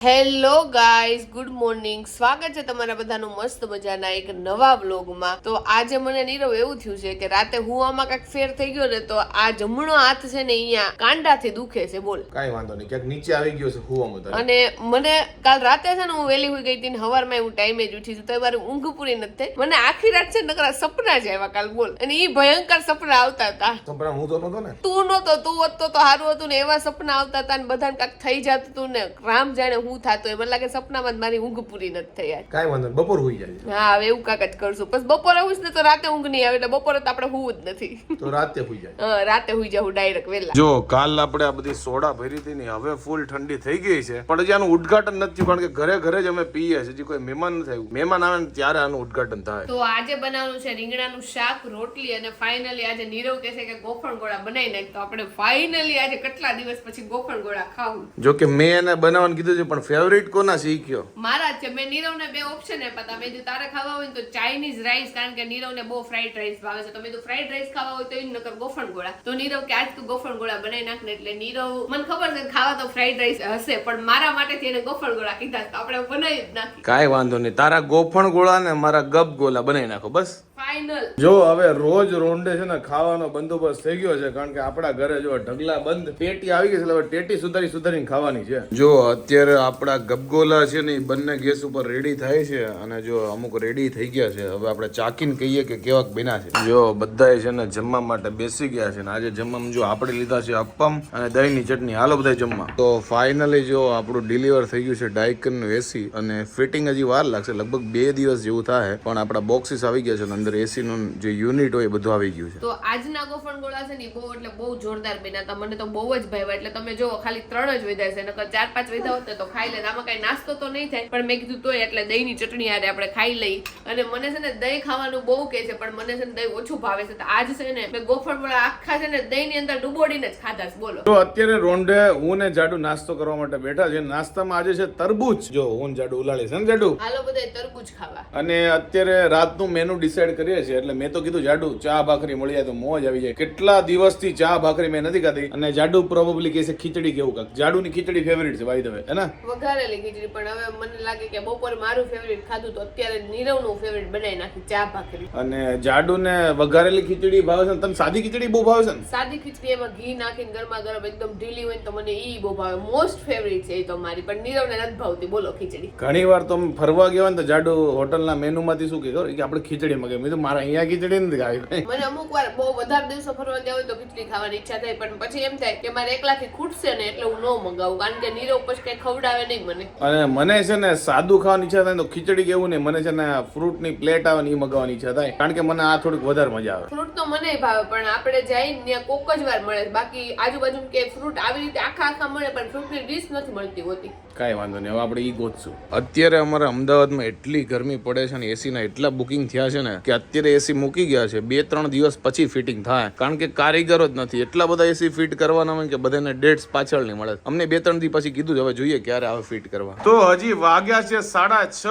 Hello guys good morning સ્વાગત છે તમારા બધાનું મસ્ત મજાના એક નવા વ્લોગમાં તો આજે મને નીરવ એવું થયું છે કે રાતે હુવામાં કાંઈક ફેર થઈ ગયો ને તો આ જમણો હાથ છે ને અહીંયા કાંડાથી દુખે છે બોલ. કાંઈ વાંધો નહીં. ક્યાંક નીચે આવી ગયો છે હુવામાં અને મને કાલ રાતે છે ને હું વહેલી હોઈ ગઈ હતી ને હવારમાં હું ટાઈમે જ ઉઠી છું. તો મારી ઊંઘ પૂરી નથી થઈ. મને આખી રાત છે નકરા સપના જ આવ્યા કાલ બોલ. અને એ ભયંકર સપના આવતા હતા. સપના હું તો નતો ને. તું નતો તું હોત તો તો સારું હતું ને એવા સપના આવતા હતા ને બધાને કાંઈક થઈ જતું હતું ને રામ જાણે હું થતું મને લાગે સપનામાં મારી ઊંઘ પૂરી નથી થઈ યાર કાંઈ વાંધો નહીં બપોર હોઈ જાય હા હવે એવું કાંઈક જ કરશું. બસ બપોરે હું ને તો રાતે ઊંઘ નહીં આવે એટલે બપોરે તો આપણે હોવું જ નથી. તો રાતે હોઈ જાય. હા, રાતે હોઈ જાઉં ડાયરેક્ટ વહેલા. જો કાલ આપણે આ બધી સોડા ભરી હતી ને હવે ફૂલ ઠંડી થઈ ગઈ છે. પણ હજી આનું ઉદઘાટન નથી થયું કારણ કે ઘરે ઘરે જ અમે પીએ છીએ હજી કોઈ મહેમાન નથી આવ્યું. મહેમાન આવે ને ત્યારે આનું ઉદઘાટન થાય. તો આજે બનાવવાનું છે રીંગણાનું શાક રોટલી અને ફાઇનલી આજે નીરવ કહે છે કે ગોખણ ગોળા બનાવી નાખ. તો આપણે ફાઇનલી આજે કેટલા દિવસ પછી ગોખણ ગોળા ખાવું? જો કે મેં એને બનાવવાનું કીધું છે પણ ફેવરિટ કોના શીખ્યો? મારા છે. મેં નીરવને બે ઓપ્શન આપ્યા હતા મેં તારે ખાવા હોય તો ચાઇનીઝ રાઈસ કારણ કે નીરવને બહુ ફ્રાઈડ રાઈસ ભાવે છે. તો મેં ફ્રાઈડ રાઈસ ખાવા હોય તો એ નકર ગોફણ ગોળા. તો નીરવ કે આજ તું ગોફણ ગોળા બનાવી નાખ ને એટલે નીરવ મને ખબર છે ખાવા તો ફ્રાઈડ રાઈસ હશે પણ મારા માટેથી એને ગોફણ ગોળા કીધા તો આપણે બનાવી જ નાખી કાંઈ વાંધો નહીં. તારા ગોફણ ગોળા ને મારા ગપ ગોલા બનાવી નાખો બસ. ફાઇનલ જો હવે રોજ રોંડે છે ને ખાવાનો બંદોબસ્ત થઈ ગયો છે કારણ કે આપણા ઘરે જો ઢગલા બંધ પેટી આવી ગઈ છે એટલે હવે ટેટી સુધારી સુધારીને ખાવાની છે. જો અત્યારે આપણા ગબગોલા છે ને એ બંને ગેસ ઉપર રેડી થાય છે અને જો અમુક રેડી થઈ ગયા છે હવે આપણે ચાકીને કહીએ કે કેવાક બિના છે. જો બધાય છે ને જમવા માટે બેસી ગયા છે ને આજે જમવામાં જો આપણે લીધા છે અપ્પમ અને દહીંની ચટણી હાલો બધા જમવા. તો ફાઇનલી જો આપણું ડિલિવર થઈ ગયું છે ડાયકનનું એસી અને ફિટિંગ હજી વાર લાગશે લગભગ બે દિવસ જેવું થાય પણ આપણા બોક્સિસ આવી ગયા છે અને અંદર એસી નું જે યુનિટ હોય એ બધું આવી ગયું છે. તો આજના ગોફણ ગોળા છે ને બહુ એટલે બહુ જોરદાર બન્યા મને તો બહુ જ ભાવ્યા એટલે તમે જો ખાલી ત્રણ જ વધ્યા છે. નકર ચાર પાંચ વધ્યા હોત તો ખાઈ લે આમાં કઈ નાસ્તો તો નહીં થાય. પણ મેં કીધું તોય એટલે દહીંની ચટણી આરે આપણે ખાઈ લઈ. અને મને છે ને દહીં ખાવાનું બહુ કે છે પણ મને છે ને દહીં ઓછું ભાવે છે. તો આજ છે ને મેં ગોફણ ગોળા આખા છે ને દહીં ની અંદર ડૂબોડીને જ ખાધા છે. બોલો. તો અત્યારે રોંડે હું ને જાડુ નાસ્તો કરવા માટે બેઠા છે નાસ્તામાં આજે છે તરબૂચ. જો હું ને જાડુ ઉલાળી છે ને જાડુ? હાલો બધા તરબૂચ ખાવા. અને અત્યારે રાતનું મેનુ ડિસાઈડ કરીએ છીએ એટલે મેં તો કીધું જાડુ ચા ભાખરી મળી જાય તો મોજ આવી જાય. કેટલા દિવસથી ચા ભાખરી મેં નથી ખાધી. અને જાડુ પ્રોબેબલી કહે છે ખીચડી કેવું કાક? જાડુની ખીચડી ફેવરિટ છે ભાઈ તમે હે ને વઘારેલી ખીચડી પણ હવે મને લાગે કે બપોરે મારું ફેવરિટ ખાધું તો અત્યારે નીરવનું ફેવરિટ બનાવી નાખી ચા ભાખરી. અને જાડુને વઘારેલી ખીચડી ભાવે છે તમને સાદી ખીચડી બહુ ભાવે છે ને? સાદી ખીચડી એમાં ઘી નાખીને ગરમા ગરમ એકદમ ઢીલી હોય તો મને ઈ બહુ ભાવે. મોસ્ટ ફેવરિટ છે એ તો મારી પણ નીરવને નથી ભાવતી. બોલો ખીચડી. ઘણી વાર તો ફરવા ગયા ને તો જાડુ હોટલના મેનુમાંથી શું કે કે આપણે ખીચડી મગાવી મારા અહીંયા ખીચડી નથી ખાવી મને અમુક વાર બહુ વધારે દિવસો ફરવા ગયા હોય તો ખીચડી ખાવાની ઈચ્છા થાય પણ પછી એમ થાય કે મારે એકલાથી ખૂટશે ને એટલે હું ન મગાવું કારણ કે નીરવ પછી કઈ ખવડાવે નહીં મને. અને મને છે ને સાદું ખાવાની ઈચ્છા થાય તો ખીચડી કેવું નહીં મને છે ને ફ્રૂટની પ્લેટ આવે ને એ મગાવવાની ઈચ્છા થાય કારણ કે મને આ થોડીક વધારે મજા આવે. ફ્રૂટ તો મને ભાવે પણ આપણે જઈ ત્યાં કોક જ વાર મળે બાકી આજુબાજુ કે ફ્રૂટ આવી રીતે આખા આખા મળે પણ ફ્રૂટની ડીશ નથી મળતી હોતી. કાંઈ વાંધો નહીં હવે આપણે ઈ ગોતશું. અત્યારે અમારા અમદાવાદમાં એટલી ગરમી પડે છે ને એસીના એટલા બુકિંગ થયા છે ને કે અત્યારે એસી મૂકી ગયા છે. બે ત્રણ દિવસ પછી ફિટિંગ થાય. કારણ કે કારીગરો જ નથી. એટલા બધા એસી ફિટ કરવાના હોય કે બધાને ડેટ્સ પાછળ નહીં મળે. અમને બે ત્રણ દિવસ પછી કીધું હવે જોઈએ ક્યારે આવે ફિટ કરવા. તો હજી વાગ્યા છે સાડા છ.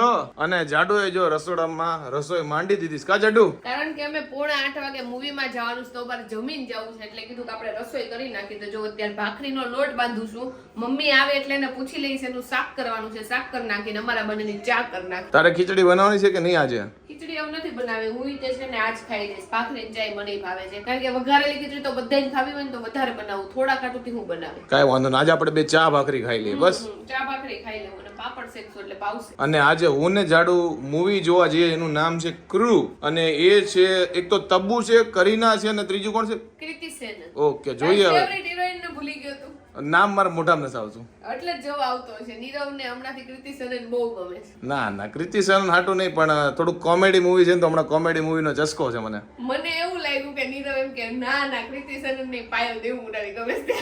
અને જાડુએ જો રસોડામાં રસોઈ માંડી દીધી. કા જાડુ? કારણ કે અમે પોણા આઠ વાગે મૂવીમાં જવાનું છે તો અમારે જમીન જવું છે. એટલે કીધું કે આપણે રસોઈ કરી નાખી. તો જો અત્યારે ભાખરીનો લોટ બાંધું છું. મમ્મી આવે એટલે એને પૂછી લઈશ એનું શાક કરવાનું છે? શાક કરી નાખીને અમારા બંનેની ચા કરી નાખી તારે ખીચડી બનાવવાની છે કે નહીં આજે? ખીચડી એવું નથી બનાવી. હું તે છે ને આજ ખાઈ દઈશ ભાખરી ને ચાય મને ભાવે છે. કારણ કે વઘારેલી ખીચડી તો બધાને ખાવી હોય ને તો વધારે બનાવું. થોડા કાટુથી હું બનાવે. કાંઈ વાંધો નહીં. આજે આપણે બે ચા ભાખરી ખાઈ લઈએ બસ. ચા ભાખરી ખાઈ લઉં અને પાપડ શેકશું એટલે ભાવશે અને આજે હું ને જાડુ મૂવી જોવા જઈએ એનું નામ છે ક્રૂ અને એ છે એક તો તબ્બુ છે કરીના છે અને ત્રીજું કોણ છે? કૃતિ સેન. ઓકે જોઈએ હવે. ફેવરિટ હિરોઈન ને ભૂલી ગયો તું નામ મારા મોઢામાં નથી આવતું. એટલે જ જોવા આવતો છે નીરવ ને હમણાંથી કૃતિ સેનન બહુ ગમે છે. ના ના કૃતિ સરણ હાટું નહીં પણ થોડુંક કોમેડી મૂવી છે ને તો હમણાં કોમેડી મૂવીનો ચસ્કો છે મને. મને એવું લાગ્યું કે નીરવ એમ કે ના ના કૃતિ સેનન ને પાયો દેવું ઉડાવી ગમે છે.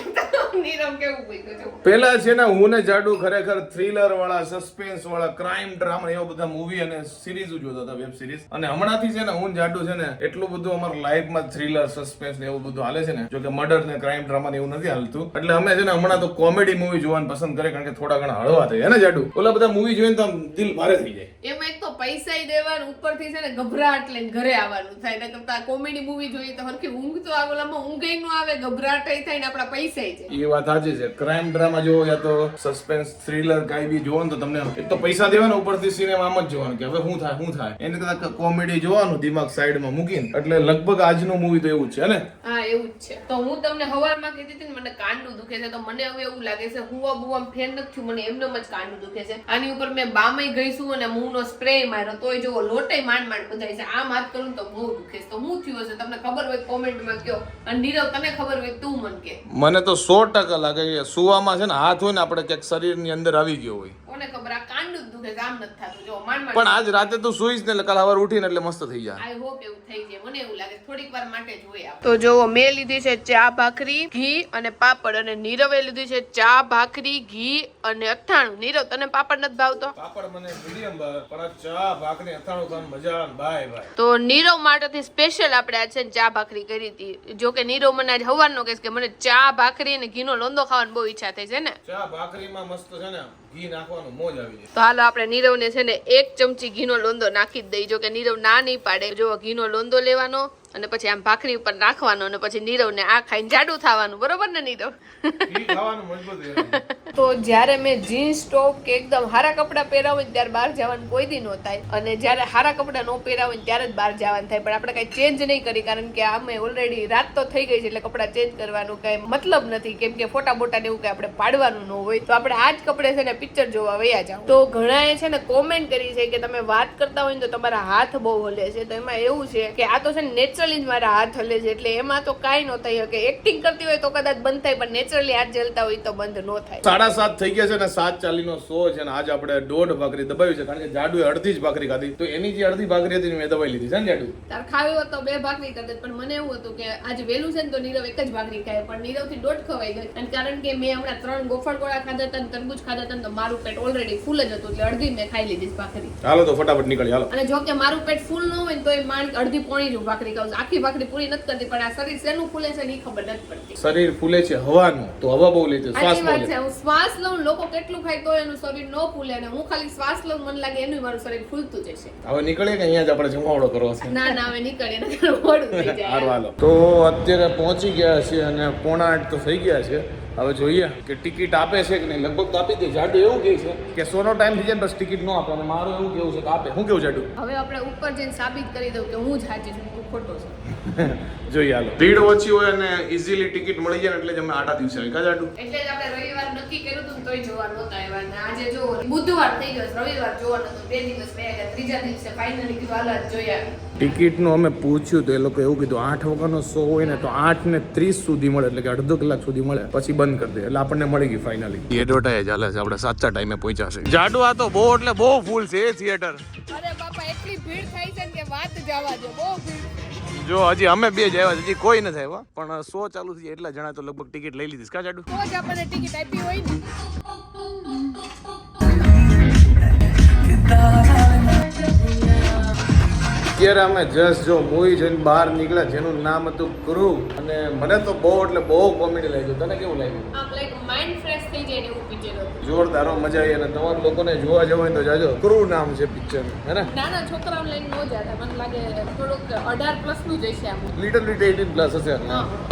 નીરવ કેવું બોલ્યો છે? પેલા છે ને હું ને જાડુ ખરેખર થ્રિલર વાળા સસ્પેન્સ વાળા ક્રાઇમ ડ્રામા એવા બધા મૂવી અને સિરીઝ જોતા હતા વેબ સિરીઝ. અને હમણાંથી છે ને હું જાડુ છે ને એટલું બધું અમારા લાઈફમાં થ્રિલર સસ્પેન્સ ને એવું બધું હાલે છે ને જો કે મર્ડર ને ક્રાઇમ ડ્રામા ને એવું નથી હાલતું. એટલે અમે છે ને હમણાં તો કોમેડી મૂવી જોવાનું પસંદ કરે કારણ કે થોડા ઘણા હળવા થાય. એને જાડુ? ઓલા બધા મૂવી જોઈને તો દિલ ભારે થઈ જાય. એમાં એક પૈસા દેવાનું ઉપરથી છે ને ગભરાટ લઈને ઘરે આવવાનું થાય. એના કરતા કોમેડી મૂવી જોઈએ તો હરખી ઊંઘ તો આવે ઓલામાં ઊંઘ ન આવે ગભરાટ થાય ને આપણા પૈસા જાય. એ વાત સાચી છે. ક્રાઇમ ડ્રામા જોવો યા તો સસ્પેન્સ થ્રિલર કાંઈ બી જોવો ને તો તમને એક તો પૈસા દેવાના ઉપરથી સિનેમા આમ જ જોવાનું કે હવે શું થાય શું થાય? એને કરતા કોમેડી જોવાનું દિમાગ સાઈડમાં મૂકીને. એટલે લગભગ આજનું મૂવી તો એવું જ છે ને? હા એવું જ છે. તો હું તમને હવારમાં કીધી હતી ને મને કાંડું દુખે છે તો મને હવે એવું લાગે છે હુવા બુવા ફેર નથી મને એમનેમ જ કાંડું દુખે છે. આની ઉપર મેં બામય ગઈશું અને મૂંગનો સ્પ્રે માર્યો તોય જો લોટે માંડ માંડ બધાય છે. આમ હાથ કરું તો બહુ દુખે તો હું થયું હશે? તમને ખબર હોય કોમેન્ટમાં કયો. અને નીરવ, તને ખબર હોય તું મન કે. મને તો સો ટકા લાગે સુવામાં છે ને હાથ હોય ને આપણે ક્યાંક શરીરની અંદર આવી ગયો હોય. કોને ખબર આ કાંડું જ દુખે છે નથી થતું. જો માંડ પણ આજ રાતે તું સુઈશ ને કાલ સવાર ઉઠીને એટલે મસ્ત થઈ જાય. આઈ હોપ એવું થઈ જાય. મને એવું લાગે થોડીક વાર માટે જોઈએ તો જો મેં લીધી છે ચા ભાખરી ઘી અને પાપડ અને નીરવે લીધી છે ચા ભાખરી ઘી અને અથાણું. નીરવ તને પાપડ નથી ભાવતો? પાપડ મને મીડિયમ ભાવે પણ ચા ભાખરી અથાણું ખાવાનું મજા બાય બાય તો નીરવ માટેથી સ્પેશિયલ આપણે આજે છે ને ચા ભાખરી કરી હતી. જો કે નીરવ મને આજ હવારનો કહેશે કે મને ચા ભાખરી અને ઘીનો લોંદો ખાવાની બહુ ઈચ્છા થઈ છે ને? ચા ભાખરીમાં મસ્ત છે ને ઘી નાખવાનું મોજ આવી જાય. તો હાલો આપણે નીરવને છે ને એક ચમચી ઘીનો લોંદો નાખી જ દઈ જો કે નીરવ ના નહીં પાડે. જો ઘીનો લોંદો લેવાનો અને પછી આમ ભાખરી ઉપર નાખવાનો અને પછી નીરવને આ ખાઈને જાડું થવાનું. બરોબર ને નીરવ? તો જ્યારે મેં જીન્સ ટોપ કે એકદમ હારા કપડાં પહેરાવું ને ત્યારે બહાર જવાનું કોઈ દી ન થાય. અને જ્યારે હારા કપડાં ન પહેરાવું હોય ત્યારે જ બહાર જવાનું થાય. પણ આપણે કાંઈ ચેન્જ નહીં કરી કારણ કે અમે ઓલરેડી રાત તો થઈ ગઈ છે એટલે કપડાં ચેન્જ કરવાનું કાંઈ મતલબ નથી. કેમ કે ફોટા બોટા ને એવું કાંઈ આપણે પાડવાનું ન હોય. તો આપણે આ જ કપડે છે ને પિક્ચર જોવા વયા જાવ તો ઘણાએ છે ને કોમેન્ટ કરી છે કે તમે વાત કરતા હોય ને તો તમારા હાથ બહુ હલે છે. તો એમાં એવું છે કે આ તો છે ને નેચરલી જ મારા હાથ હલે છે એટલે એમાં તો કાંઈ ન થઈ શકે. એક્ટિંગ કરતી હોય તો કદાચ બંધ થાય પણ નેચરલી હાથ જલતા હોય તો બંધ ન થાય. સાડા સાત થઈ ગયા છે ને સાત ચાલીનો શો છે ને આજે આપણે દોઢ ભાખરી દબાવી છે કારણ કે જાડુએ અડધી જ ભાખરી ખાધી. તો એની જે અડધી ભાખરી હતી મેં દબાવી લીધી છે ને જાડુ? તાર ખાવી હોત તો બે ભાખરી કરતે પણ મને એવું હતું કે આજે વહેલું છે ને તો નીરવ એક જ ભાખરી ખાય પણ નીરવથી દોઢ ખવાઈ ગઈ. અને કારણ કે મેં હમણાં ત્રણ ગોફળ ગોળા ખાધા હતા તરબૂજ તરબૂચ ખાધા હતા તો મારું પેટ ઓલરેડી ફૂલ જ હતું એટલે અડધી મેં ખાઈ લીધી ભાખરી. હાલો તો ફટાફટ નીકળી હાલો. અને જો કે મારું પેટ ફૂલ ન હોય તો એ માણ અડધી પોણી જ ભાખરી છું. આખી ભાખરી પૂરી નથી કરતી પણ આ શરીર શેનું ફૂલે છે એ ખબર નથી પડતી. શરીર ફૂલે છે હવાનું તો હવા બહુ લે છે શ્વાસ બહુ લે છે હું શ્વાસ લઉં લોકો કેટલું ખાય તો એનું શરીર ન ફૂલે અને હું ખાલી શ્વાસ લઉં મને લાગે એનું મારું શરીર ફૂલતું જશે હવે નીકળે કે અહીંયા જ આપણે જમાવડો કરવો છે? ના ના હવે નીકળે મોડું થઈ જાય. તો અત્યારે પહોંચી ગયા છે અને પોણા આઠ તો થઈ ગયા છે. હવે જોઈએ કે ટિકિટ આપે છે કે નહીં. લગભગ તો આપી દે. જાડુ એવું કહે છે કે સોનો ટાઈમ થઈ જાય બસ ટિકિટ ન આપે. અને મારું એવું કેવું છે કે આપે. હું કેવું જાડુ? હવે આપણે ઉપર જઈને સાબિત કરી દઉં કે હું જ હાજી છું તું ખોટો છું. જોઈએ હાલો. ભીડ ઓછી હોય અને ઇઝીલી ટિકિટ મળી જાય ને એટલે જ અમે આટા દિવસે આવી કા જાડુ? એટલે જ આપણે રવિવાર નક્કી કર્યું હતું ને તોય જોવા નહોતા આવ્યા ને આજે જો બુધવાર થઈ ગયો રવિવાર જોવાનો હતો બે દિવસ બે ગયા ત્રીજા દિવસે ફાઇનલી કીધું હાલ જોયા ટિકિટનું અમે પૂછ્યું તો એ લોકો એવું કીધું આઠ વાગ્યાનો શો હોય ને તો આઠ ને ત્રીસ સુધી મળે એટલે કે અડધો કલાક સુધી મળે પછી બંધ કરી દે. એટલે આપણને મળી ગઈ ફાઇનલી એડવર્ટાઇઝ ચાલે છે આપણે સાચા ટાઈમે પહોંચ્યા છે. જાડુ આ તો બહુ એટલે બહુ ફૂલ છે એ થિયેટર અરે બાપા એટલી ભીડ થાય છે કે વાત જવા દો બહુ ભીડ. જો હજી અમે બે જ આવ્યા છે, હજી કોઈ નથી આવ્યા. પણ શો ચાલુ થઈ એટલા જણા તો લગભગ ટિકિટ લઈ લીધી. કા જાડુ? આપણને ટિકિટ આપી હોય અત્યારે અમે જસ્ટ જો મૂવી જોઈને બહાર નીકળ્યા જેનું નામ હતું ક્રૂ. અને મને તો બહુ એટલે બહુ કોમેડી લાગ્યું. તને કેવું લાગ્યું. માઇન્ડ ફ્રેશ થઈ જાય એવું પિક્ચર હતું. જોરદારો મજા આવી. અને તમારા લોકોને જોવા જવું હોય તો જાજો. ક્રૂ નામ છે પિક્ચર હે ને? નાના છોકરાઓ લઈને નો જાતા. મને લાગે થોડુંક અઢાર પ્લસનું જશે આમ. લિટલ લિટ એટીન પ્લસ હશે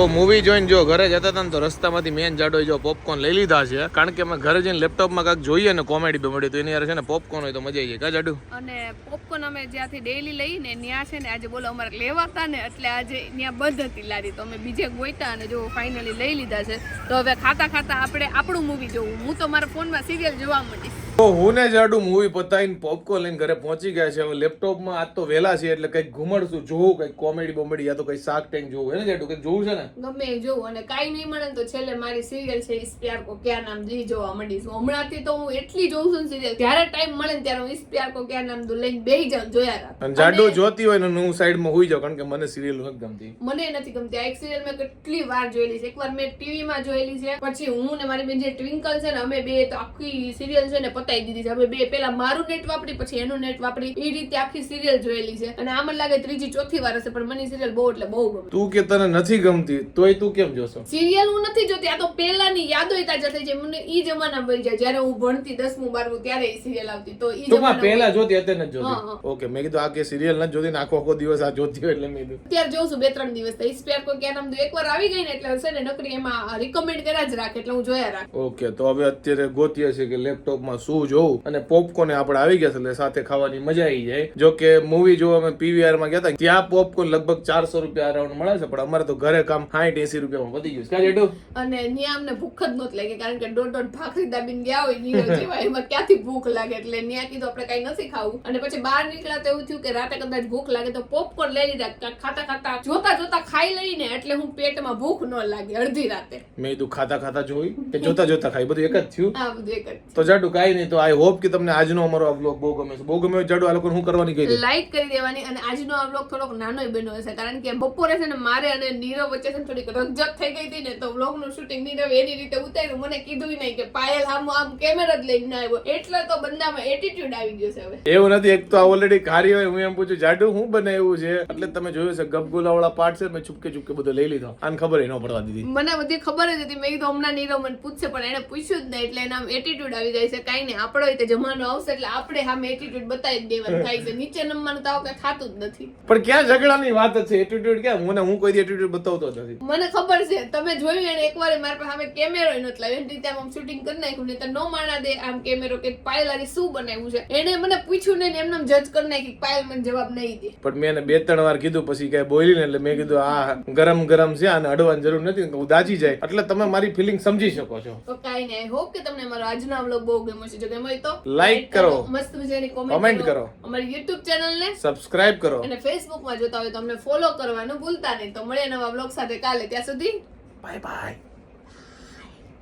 તો મૂવી જોઈને જો ઘરે જતા હતા ને તો રસ્તામાંથી મેન જાડો જો પોપકોર્ન લઈ લીધા છે. કારણ કે અમે ઘરે જઈને લેપટોપમાં કાંઈક જોઈએ ને કોમેડી બમેડી તો એની યાર છે ને પોપકોર્ન હોય તો મજા આવી જાય. કા જાડુ? અને પોપકોર્ન અમે જ્યાંથી ડેઈલી લઈને ત્યાં છે ને આજે બોલો અમારે લેવા હતા ને એટલે આજે ત્યાં બંધ હતી લારી. તો અમે બીજે ગોઈતા અને જો ફાઇનલી લઈ લીધા છે. તો હવે ખાતા ખાતા આપણે આપણું મૂવી જોવું. હું તો મારા ફોનમાં સિરિયલ જોવા માંડીશ. તો હું ને જાડું મૂવી પતાવીને પોપકોર્ન લઈને ઘરે પહોંચી ગયા છે. હવે લેપટોપમાં આજ તો વહેલા છે એટલે કંઈક ઘુમડશું જોવું કંઈક કોમેડી બોમેડી યા તો કંઈક શાક ટેન્ક જોવું. હે ને જાડુ કંઈક જોવું છે ને? ગમે એ જોવું અને કાંઈ નહીં મળે તો છેલ્લે મારી સિરિયલ છે ઇસ પ્યાર કો ક્યાં નામ જી જોવા માંડીશ. હમણાંથી તો હું એટલી જોઉં છું સિરિયલ જ્યારે ટાઈમ મળે ને ત્યારે હું ઇસ પ્યાર કો ક્યાં નામ દો લઈને બેહી જાઉં જોયા રાખ. અને જાડું જોતી હોય ને હું સાઈડમાં હોઈ જાઉં કારણ કે મને સિરિયલ નથી ગમતી. મને નથી ગમતી. આ એક સિરિયલ મેં કેટલી વાર જોયેલી છે. એકવાર મેં ટીવીમાં જોયેલી છે. પછી હું ને મારી બેન જે ટ્વિંકલ છે ને અમે બે તો આખી સિરિયલ છે ને પતાવી દીધી છે. અમે બે પેલા મારું નેટ વાપરી પછી એનું નેટ વાપરી. એ રીતે આખી સિરિયલ જોયેલી છે. અને આમ લાગે ત્રીજી ચોથી વાર હશે પણ મને સિરિયલ બહુ એટલે બહુ ગમે. તું કે તને નથી ગમતી તોય તું કેમ જોશો? સિરિયલ હું નથી જોતી. આ તો પેલાની યાદો તાજા થઈ જાય. મને ઈ જમાના વહી જાય. જ્યારે હું ભણતી દસમું બારમું ત્યારે એ સિરિયલ આવતી. તો ઈ જમાના પહેલા જોતી અત્યારે નથી. જોતી? ઓકે મેં કીધું આ કે સિરિયલ નથી જોતી ને આખો આખો દિવસ આ જોતી હોય એટલે મેં કીધું. અત્યારે જોઉં છું બે ત્રણ દિવસ થઈ સ્પેર કોઈ ક્યાં નામ એકવાર આવી ગઈ ને એટલે હશે ને નકરી એમાં રિકમેન્ડ કર્યા જ રાખે એટલે હું જોયા રાખ. ઓકે તો હવે અત્યારે ગોતીએ છે કે લેપટોપમાં શું જોવું અને પોપકોર્ન આપણે આવી ગયા છે એટલે સાથે ખાવાની મજા આવી જાય. જો કે મૂવી જોવા અમે પીવીઆરમાં ગયા હતા ત્યાં પોપકોર્ન લગભગ ચારસો રૂપિયા અરાઉન્ડ મળે છે પણ અમારે તો ઘરે કામ સાઠ એસી રૂપિયામાં વધી ગયું અને ત્યાં અમને ભૂખ જ નહોતી લાગી કારણ કે દોઢ દોઢ ભાખરી દાબીને ગયા હોય એમાં ક્યાંથી ભૂખ લાગે? એટલે ત્યાં કીધું આપણે કઈ નથી ખાવું. અને પછી બહાર નીકળ્યા તો એવું થયું કે રાતે કદાચ ભૂખ લાગે તો પોપકોર્ન લઈ લીધા ખાતા ખાતા જોતા જોતા ખાઈ લઈને એટલે હું પેટમાં ભૂખ ન લાગે અડધી રાતે. મેં કીધું ખાતા ખાતા જોઈ કે જોતા જોતા ખાઈ બધું એક જ થયું? હા બધું એક જ તો જાડુ કાંઈ નહીં તો આઈ હોપ કે તમને આજનો અમારો આ બહુ ગમે છે બહુ ગમે જાડો આ લોકો હું કરવાની કહી લાઈક કરી દેવાની અને આજનો આ થોડોક નાનો બન્યો હશે કારણ કે બપોરે છે ને મારે અને નીરવ વચ્ચે છે થોડીક રકઝક થઈ ગઈ હતી ને તો વ્લોગનું શૂટિંગ નીરવ એની રીતે ઉતાર્યું. મને કીધું નહીં કે પાયલ આમ આમ કેમેરા જ લઈને આવ્યો. એટલે તો બંદામાં એટીટ્યુડ આવી ગયો છે હવે. એવું નથી એક તો આ ઓલરેડી કાર્ય હોય હું એમ પૂછું જાડુ હું બને એવું છે? એટલે તમે જોયું છે ગપગોલા વાળા પાર્ટ છે મેં ચૂપકે ચૂપકે બધું લઈ લીધો. આને ખબર ન પડવા દીધી. મને બધી ખબર જ હતી. મેં કીધું હમણાં નીરવ મને પૂછશે પણ એને પૂછ્યું જ નહીં એટલે એના એટીટ્યુડ આવી જાય છે કાંઈ નહીં. આપણો તે જમાનો આવશે એટલે આપણે સામે એટીટ્યુડ બતાવી દેવાનું. થાય છે. નીચે નમવાનું તો કઈ ખાતું જ નથી. પણ ક્યાં ઝઘડાની વાત છે? એટીટ્યુડ ક્યાં? મને હું કોઈ એટીટ્યુડ બતાવતો નથી. મને ખબર છે. તમે જોયું એને એકવાર મારા પાસે સામે કેમેરો નતો લાવ્યો. એની રીતે આમ શૂટિંગ કરી નાખ્યું. ને તો નો માણા દે આમ કેમેરો કે પાયલ આની શું બનાવ્યું છે? એને મને પૂછ્યું ને એમને જજ કરી નાખી પાયલ મને જવાબ નહીં દે. પણ મેં એને બે ત્રણ વાર કીધું પછી કઈ બોલી ને એટલે મેં કીધું આ ગરમ ગરમ છે અને અડવાની જરૂર નથી હું દાજી જાય. એટલે તમે મારી ફિલિંગ સમજી શકો છો. તો કાંઈ નહીં. હોપ કે તમને મારો આજનો વ્લોગ બહુ ગમ્યો છે જો ગમે તો લાઈક કરો. મસ્ત મજાની કોમેન્ટ. કરો. અમારી YouTube ચેનલ ને સબસ્ક્રાઇબ કરો. અને Facebook માં જોતા હોય તો અમને ફોલો કરવાનું ભૂલતા નહીં. તો મળીએ નવા બ્લોગ સાથે કાલે. ત્યાં સુધી bye bye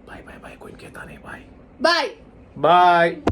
bye bye bye કોઈ કહેતા નહીં. By bye by